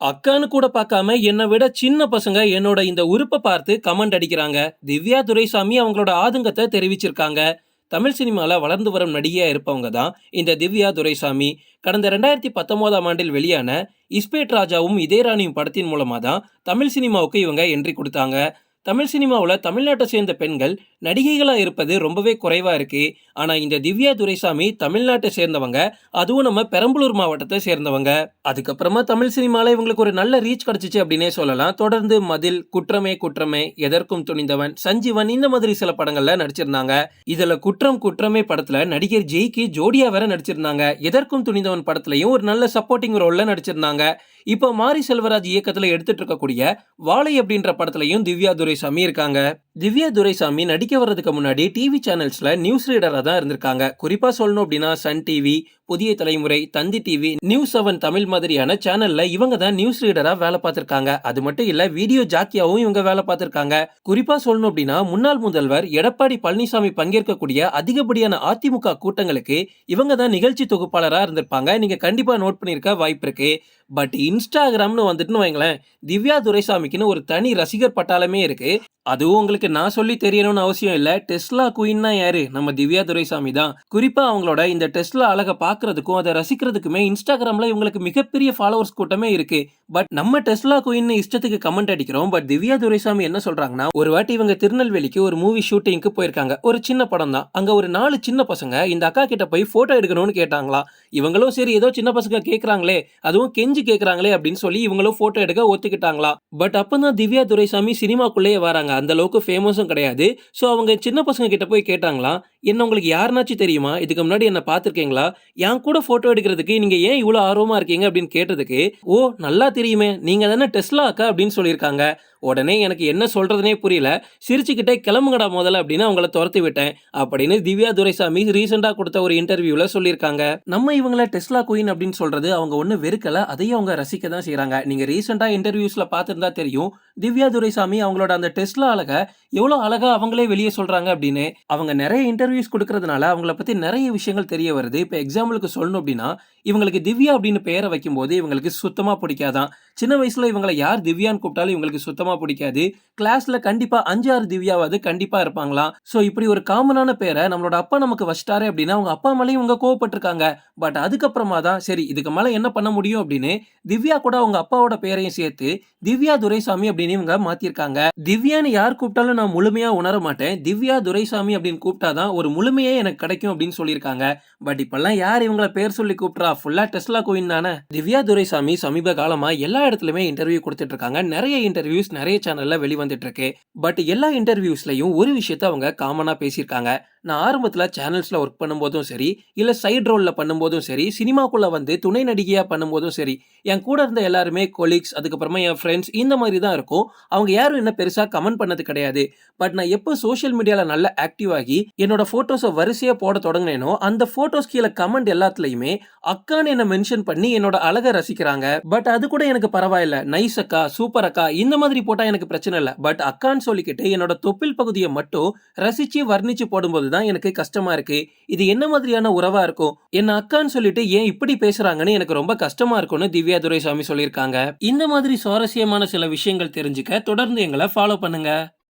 அக்கான்னு கூட பார்க்காம என்னை விட சின்ன பசங்க என்னோட இந்த உறுப்பை பார்த்து கமெண்ட் அடிக்கிறாங்க. திவ்யா துரைசாமி அவங்களோட ஆதங்கத்தை தெரிவிச்சிருக்காங்க. தமிழ் சினிமாவில் வளர்ந்து வரும் நடிகையாக இருப்பவங்க தான் இந்த திவ்யா துரைசாமி. கடந்த ரெண்டாயிரத்தி பத்தொம்போதாம் ஆண்டில் வெளியான இஸ்பேட் ராஜாவும் இதேராணியும் படத்தின் மூலமாக தான் தமிழ் சினிமாவுக்கு இவங்க என்ட்ரி கொடுத்தாங்க. தமிழ் சினிமாவில் தமிழ்நாட்டை சேர்ந்த பெண்கள் நடிகைகளாக இருப்பது ரொம்பவே குறைவாக இருக்குது ஆனால் இந்த திவ்யா துரைசாமி தமிழ்நாட்டை சேர்ந்தவங்க அதுவும் நம்ம பெரம்பலூர் மாவட்டத்தை சேர்ந்தவங்க. அதுக்கப்புறமா தமிழ் சினிமாவில் இவங்களுக்கு ஒரு நல்ல ரீச் கிடைச்சிச்சு அப்படின்னே சொல்லலாம். தொடர்ந்து மதில் குற்றமே குற்றமே எதற்கும் துணிந்தவன் சஞ்சீவன் இந்த மாதிரி சில படங்களில் நடிச்சிருந்தாங்க. இதில் குற்றம் குற்றமே படத்தில் நடிகர் ஜெய்க்கு ஜோடியா வேற நடிச்சிருந்தாங்க. எதற்கும் துணிந்தவன் படத்துலையும் ஒரு நல்ல சப்போர்ட்டிங் ரோலில் நடிச்சிருந்தாங்க. இப்போ மாரி செல்வராஜ் இயக்கத்தில் எடுத்துட்டு இருக்கக்கூடிய வாழை அப்படின்ற படத்துலயும் திவ்யா துரைசாமி இருக்காங்க. திவ்யா துரைசாமி நடிக்க வர்றதுக்கு முன்னாடி டிவி சேனல்ஸில் நியூஸ் ரீடராக தான் இருந்திருக்காங்க. குறிப்பாக சொல்லணும் அப்படின்னா Sun TV Puthiya Thalaimurai Thanthi TV news seven Tamil மாதிரியான சேனலில் இவங்க தான் நியூஸ் ரீடராக வேலை பார்த்துருக்காங்க. அது மட்டும் இல்லை வீடியோ ஜாக்கியாவும் இவங்க வேலை பார்த்துருக்காங்க. குறிப்பாக சொல்லணும் அப்படின்னா முன்னாள் முதல்வர் எடப்பாடி பழனிசாமி பங்கேற்கக்கூடிய அதிகப்படியான அதிமுக கூட்டங்களுக்கு இவங்க தான் நிகழ்ச்சி தொகுப்பாளராக இருந்திருப்பாங்க. நீங்கள் கண்டிப்பாக நோட் பண்ணியிருக்க வாய்ப்பு இருக்கு. பட் இன்ஸ்டாகிராம்னு வந்துட்டுன்னு வைங்களேன் திவ்யா துரைசாமிக்குன்னு ஒரு தனி ரசிகர் பட்டாளமே இருக்குது அதுவும் உங்களுக்கு நான் சொல்லி தெரியணும்னு அவசியம் இல்லை. டெஸ்லா குயின்னா யாரு? நம்ம திவ்யா துரைசாமி தான். குறிப்பா அவங்களோட இந்த டெஸ்லா அழகை பார்க்கறதுக்கும் அதை ரசிக்கிறதுக்குமே இன்ஸ்டாகிராம்ல இவங்களுக்கு மிகப்பெரிய ஃபாலோவர்ஸ் கூட்டமே இருக்கு. பட் நம்ம டெஸ்லா குயின் இஷ்டத்துக்கு கமெண்ட் அடிக்கிறோம். பட் திவ்யா துரைசாமி என்ன சொல்றாங்கன்னா ஒரு வாட்டி இவங்க திருநெல்வேலிக்கு ஒரு மூவி ஷூட்டிங்க்கு போயிருக்காங்க. ஒரு சின்ன படம் தான். அங்க ஒரு நாலு சின்ன பசங்க இந்த அக்கா கிட்ட போய் போட்டோ எடுக்கணும்னு கேட்டாங்களா? இவங்களும் சரி ஏதோ சின்ன பசங்க கேட்குறாங்களே அதுவும் கெஞ்சி கேட்குறாங்களே அப்படின்னு சொல்லி இவங்களும் போட்டோ எடுக்க ஒத்துக்கிட்டாங்களா? பட் அப்பதான் திவ்யா துரைசாமி சினிமாக்குள்ளேயே வராங்க. அந்த அளவுக்கு ஃபேமஸும் கிடையாது. ஸோ அவங்க சின்ன பசங்க கிட்ட போய் கேட்டாங்களாம் என்ன உங்களுக்கு யாருனாச்சும் தெரியுமா? இதுக்கு முன்னாடி என்ன பார்த்துருக்கீங்களா? என் கூட ஃபோட்டோ எடுக்கிறதுக்கு நீங்க ஏன் இவ்வளோ ஆர்வமா இருக்கீங்க? அப்படின்னு கேட்டதுக்கு ஓ நல்லா தெரியுமே. நீங்க தானே டெஸ்லா அக்கா? அப்படின்னு சொல்லியிருக்காங்க. உடனே எனக்கு என்ன சொல்றதுனே புரியல. சிரிச்சுக்கிட்டே கிளம்புங்கடா முதல்ல அப்படின்னு அவங்கள துரத்தி விட்டேன். அப்படின்னு திவ்யா துரைசாமி ரீசெண்டாக கொடுத்த ஒரு இன்டர்வியூல சொல்லியிருக்காங்க. நம்ம இவங்கள டெஸ்லா குயின் அப்படின்னு சொல்றது அவங்க ஒன்றும் வெறுக்கல. அதையும் அவங்க ரசிக்க தான் செய்கிறாங்க நீங்க ரீசெண்டா இன்டர்வியூஸ்ல பார்த்துருந்தா தெரியும் திவ்யா துரைசாமி அவங்களோட அந்த டெஸ்லா அழக எவ்வளோ அழகாக அவங்களே வெளியே சொல்கிறாங்க அப்படின்னு அவங்க நிறைய இன்டர்வியூஸ் கொடுக்கறதுனால அவங்கள பற்றி நிறைய விஷயங்கள் தெரிய வருது. இப்போ எக்ஸாம்பிளுக்கு சொல்லணும் அப்படின்னா இவங்களுக்கு திவ்யா அப்படின்னு பெயரை வைக்கும்போது இவங்களுக்கு சுத்தமாக பிடிக்காதான். சின்ன வயசில் இவங்களை யார் திவ்யான்னு கூப்பிட்டாலும் இவங்களுக்கு சுத்தமாக பிடிக்காது. கிளாஸில் கண்டிப்பாக அஞ்சாறு திவ்யாவது கண்டிப்பாக இருப்பாங்களாம். ஸோ இப்படி ஒரு காமனான பேரை நம்மளோட அப்பா நமக்கு வச்சிட்டாரு அப்படின்னா அவங்க அப்பா மேலேயும் இவங்க கோவப்பட்டிருக்காங்க. பட் அதுக்கப்புறமா தான் சரி இதுக்கு மேலே என்ன பண்ண முடியும் அப்படின்னு திவ்யா கூட அவங்க அப்பாவோட பேரையும் சேர்த்து திவ்யா துரைசாமி அப்படின்னு இவங்க மாற்றிருக்காங்க திவ்யான்னு யார் கூப்பிட்டாலும் நான் முழுமையாக உணர மாட்டேன். திவ்யா துரைசாமி அப்படின்னு கூப்பிட்டாதான் ஒரு முழுமையே எனக்கு கிடைக்கும் அப்படின்னு சொல்லியிருக்காங்க. பட் இப்பெல்லாம் யார் இவங்கள பேர் சொல்லி கூப்பிட்றா? ஃபுல்லாக டெஸ்லா கோயின் தானே. திவ்யா துரைசாமி சமீப காலமாக எல்லா இடத்துலையுமே இன்டர்வியூ கொடுத்துட்டு இருக்காங்க நிறைய இன்டர்வியூஸ் நிறைய சேனலில் வெளிவந்துட்டு இருக்கு பட் எல்லா இன்டர்வியூஸ்லையும் ஒரு விஷயத்த அவங்க காமனாக பேசியிருக்காங்க. நான் ஆரம்பத்தில் சேனல்ஸில் ஒர்க் பண்ணும்போதும் சரி இல்லை சைடு ரோலில் பண்ணும்போதும் சரி சினிமாக்குள்ளே வந்து துணை நடிகையாக பண்ணும்போதும் சரி என் கூட இருந்த எல்லாருமே கொலீக்ஸ் அதுக்கப்புறமா என் ஃப்ரெண்ட்ஸ் இந்த மாதிரி தான் இருக்கும். அவங்க யாரும் என்ன பெருசாக கமெண்ட் பண்ணது கிடையாது. பட் நான் எப்போ சோஷியல் மீடியாவில் நல்லா ஆக்டிவ் ஆகி என்னோட ஃபோட்டோஸை வரிசையாக போட தொடங்கினேனோ அந்த ஃபோட்டோஸ் கீழே கமெண்ட் எல்லாத்துலேயுமே அக்கான்னு என்னை மென்ஷன் பண்ணி என்னோட அழகை ரசிக்கிறாங்க. பட் அது கூட எனக்கு பரவாயில்ல. நைஸ் அக்கா சூப்பர் அக்கா இந்த மாதிரி போட்டால் எனக்கு பிரச்சனை இல்லை. பட் அக்கான்னு சொல்லிக்கிட்டு என்னோட தொப்பில் பகுதியை மட்டும் ரசித்து வர்ணித்து போடும்போது தான் எனக்கு கஷ்டமா இருக்கு. இது என்ன மாதிரியான உறவா இருக்கும்? என்ன அக்கான்னு சொல்லிட்டு ஏன் இப்படி பேசுறாங்கன்னு எனக்கு ரொம்ப கஷ்டமா இருக்கும்னு திவ்யா துரைசாமி சொல்லியிருக்காங்க. இந்த மாதிரி சுவாரஸ்யமான சில விஷயங்கள் தெரிஞ்சுக்க தொடர்ந்து எங்களை ஃபாலோ பண்ணுங்க.